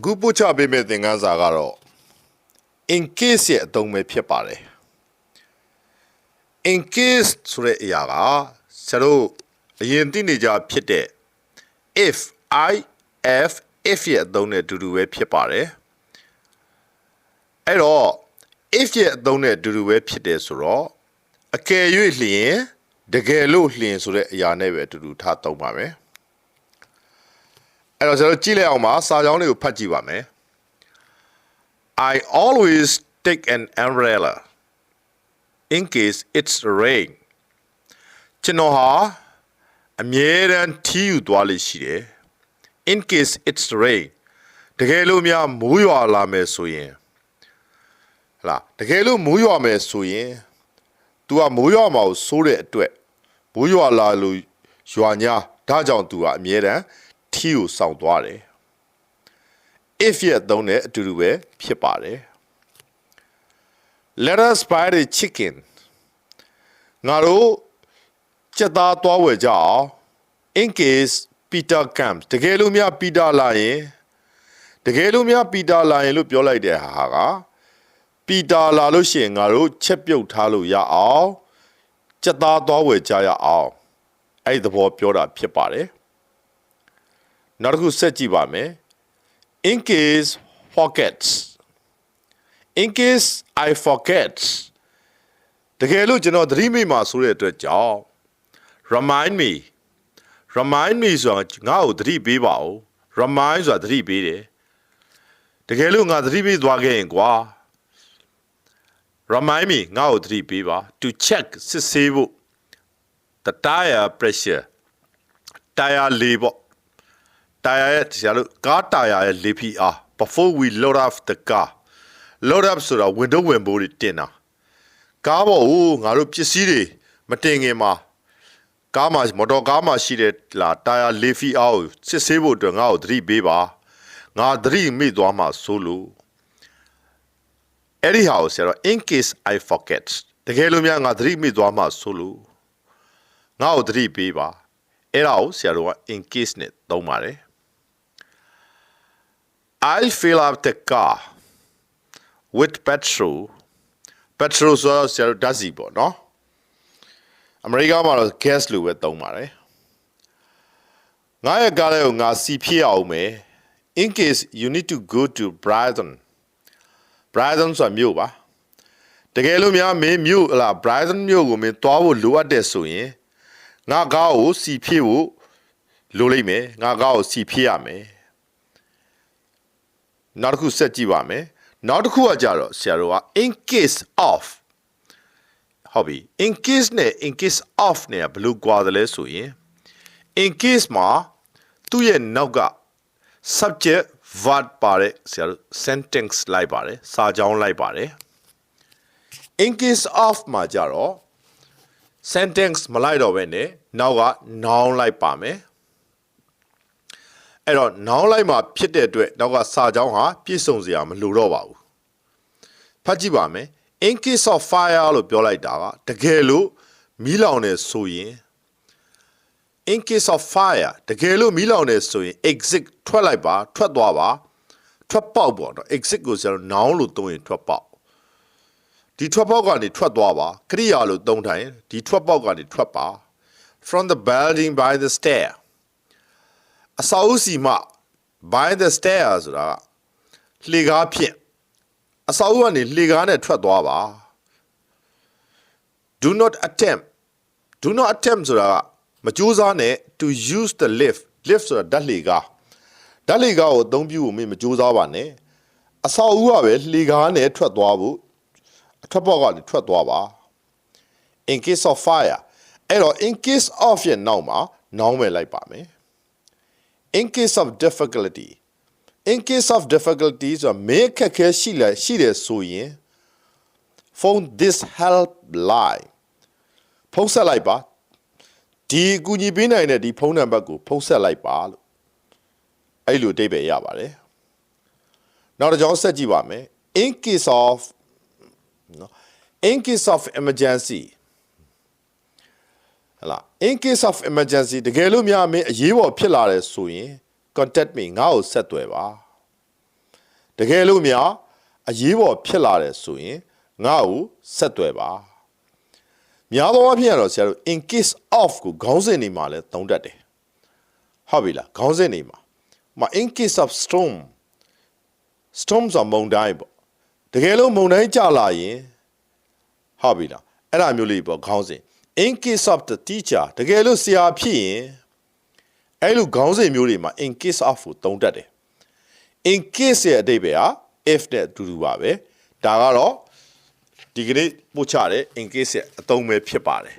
အခုပို့ချပေးမယ့်သင်ခန်းစာကတော့ in case ရဲ့အသုံးပဲဖြစ်ပါတယ် in case ဆိုတဲ့အရာကဆရာတို့အရင်သိနေကြဖြစ်တဲ့ if i f if ရဲ့အသုံးနဲ့အတူတူပဲဖြစ်ပါတယ်အဲ့တော့ if ရဲ့အသုံးနဲ့အတူတူပဲဖြစ်တယ်ဆိုတော့အကယ်၍လျင်တကယ်လို့လျင်ဆိုတဲ့အရာနဲ့ပဲအတူတူထားသုံးပါမယ် အဲ့တော့ကျွန်တော်ကြည့်လိုက်အောင်ပါစာကြောင်းတွေကိုဖတ်ကြည့်ပါမယ် I always take an umbrella in case it's rain ကျွန်တော်ဟာအမြဲတမ်းထီးယူသွားလိမ့်ရှိတယ် in case it's rain တကယ်လို့များမိုးရွာလာမယ်ဆိုရင်ဟလာတကယ်လို့မိုးရွာမယ်ဆိုရင် तू ကမိုးရွာမှာကိုစိုးတဲ့အတွက်မိုးရွာလာလို့ရွာညာဒါကြောင့် तू ကအမြဲတမ်း ထီးကိုစောင့်သွားတယ် if ရဲ့အသုံးနဲ့အတူတူပဲဖြစ်ပါတယ် Let us buy the chicken ငါတို့စက်သားသွားဝယ်ကြအောင် in case Peter comes တကယ်လို့များ Peter လာရင်တကယ်လို့များ Peter လာရင်လို့ပြောလိုက်တဲ့ဟာက Peter လာလို့ရှိရင်ငါတို့ချက်ပြုတ်ထားလို့ရအောင်စက်သားသွားဝယ်ကြရအောင်အဲ့ဒီသဘောပြောတာဖြစ်ပါတယ် နောက်တစ်ခုဆက်ကြည့်ပါမယ် in case forgets in case i forget တကယ်လို့ကျွန်တော်သတိမိမှာဆိုတဲ့အတွက်ကြောင့် remind me remind me ဆိုတာငါ့ကိုသတိပေးပါဦး remind ဆိုတာသတိပေးတယ်တကယ်လို့ငါသတိပေးသွားခဲ့ရင်ကွာ remind me ငါ့ကိုသတိပေးပါ to check စစ်ဆေးဖို့ the tire pressure tire လေးပေါ့ tire ရဲ့ဆရာတို့ကား tire ရဲ့လေဖိအား before we load off the car load up ဆိုတာ window ဝင်ဖို့တွေတင်တာကားပေါ်ကိုငါတို့ပစ္စည်းတွေမတင်ခင်မှာကားမှာမော်တော်ကားမှာရှိတဲ့လာ tire လေဖိအားကိုစစ်ဆေးဖို့အတွက်ငါ့ကိုသတိပေးပါငါသတိမိသွားမှာဆိုလို့အဲ့ဒီဟာကိုဆရာတို့ in case i forget တကယ်လို့များငါသတိမိသွားမှာဆိုလို့ငါ့ကိုသတိပေးပါအဲ့ဒါကိုဆရာတို့က in case နဲ့သုံးပါတယ် I'll fill up the car with petrol petrol ဆိုတော့ဆရာတို့ဓာတ်ဆီပေါ့နော်အမေရိကန်မှာတော့ gas လို့ပဲသုံးပါတယ်ငါရဲ့ကားလေးကိုငါစီဖြည့်အောင်မယ် in case you need to go to Brighton Brighton ဆိုတာမြို့ပါတကယ်လို့များမင်းမြို့ဟလာ Brighton မြို့ကိုမင်းသွားဖို့လိုအပ်တဲ့ဆိုရင်ငါကားကိုစီဖြည့်ဖို့လိုလိမ့်မယ်ငါကားကိုစီဖြည့်ရမယ် နောက်တစ်ခုဆက်ကြည့်ပါမယ်နောက်တစ်ခုကကြတော့ဆရာတို့က in case of ဟုတ်ပြီ in case နဲ့ in case of နဲ့ဘယ်လိုကြွားတယ်လဲဆိုရင် in case မှာသူ့ရဲ့နောက်က subject verb ပါတယ်ဆရာတို့ sentence လိုက်ပါတယ်စာကြောင်းလိုက်ပါတယ် in case of မှာကြတော့ sentence မလိုက်တော့ဘဲနဲ့နောက်က noun လိုက်ပါမယ် အဲ့တော့ noun လိုက်မှာဖြစ်တဲ့အတွက်နောက်ကစာကြောင်းဟာပြည့်စုံစရာမလိုတော့ပါဘူးဖတ်ကြည့်ပါမယ် in case of fire လို့ပြောလိုက်တာကတကယ်လို့မီးလောင်နေဆိုရင် in case of fire တကယ်လို့မီးလောင်နေဆိုရင် exit ထွက်လိုက်ပါထွက်သွားပါထွက်ပေါက်ပေါ့နော် exit ကိုကျွန်တော် noun လို့သုံးရင်ထွက်ပေါက်ဒီထွက်ပေါက်ကနေထွက်သွားပါခရိယာလို့သုံးတိုင်းဒီထွက်ပေါက်ကနေထွက်ပါ from the building by the stair အစာအုပ်စီမှ by the stair ဆိုတာကလှေကားဖြင့်အစာအုပ်ကနေလှေကားနဲ့ထွက်သွားပါ do not attempt do not attempt ဆိုတာကမကြိုးစားနဲ့ to use the lift lift ဆိုတာဓာတ်လှေကားဓာတ်လှေကားကိုအသုံးပြုဖို့မင်းမကြိုးစားပါနဲ့အစာအုပ်ကပဲလှေကားနဲ့ထွက်သွားဖို့အထွက်ပေါက်ကနေထွက်သွားပါ in case of fire အဲ့တော့ in case of ရဲ့နောက်မှာ noun ပဲလိုက်ပါမယ် in case of difficulty in case of difficulty ဆိုတာမင်းအခက်ခဲရှိလဲရှိတယ်ဆိုရင် phone this help line ဖုန်းဆက်လိုက်ပါဒီအကူအညီပေးနိုင်တဲ့ဒီဖုန်းနံပါတ်ကိုဖုန်းဆက်လိုက်ပါလို့အဲ့လိုအဓိပ္ပာယ်ရပါတယ်နောက်တစ်ကြောင်းဆက်ကြည့်ပါမယ် in case of နော် in case of emergency ဟလာ in case of emergency တကယ်လို့များမင်းအရေးပေါ်ဖြစ်လာတယ်ဆိုရင် contact me ငါ့ကိုဆက်သွယ်ပါတကယ်လို့များအရေးပေါ်ဖြစ်လာတယ်ဆိုရင်ငါ့ကိုဆက်သွယ်ပါများသောအားဖြင့်ကတော့ဆရာတို့ in case of ကိုခေါင်းစဉ်နေမှာလဲသုံးတတ်တယ်ဟုတ်ပြီလားခေါင်းစဉ်နေမှာမ in case of storm storm ဆိုမုန်တိုင်းပေါ့တကယ်လို့မုန်တိုင်းကြလာရင်ဟုတ်ပြီလားအဲ့ဒါမျိုးလေးပေါ့ခေါင်းစဉ် in case of the teacher တကယ်လို့ဆရာဖြစ်ရင်အဲ့လိုခေါင်းစဉ်မျိုးတွေမှာ in case of ကိုသုံးတတ်တယ် in case ရဲ့အတိတ်ပဲဟာ if နဲ့အတူတူပါပဲဒါကတော့ဒီကနေ့ပို့ချတဲ့ in case ရဲ့အသုံးပဲဖြစ်ပါတယ်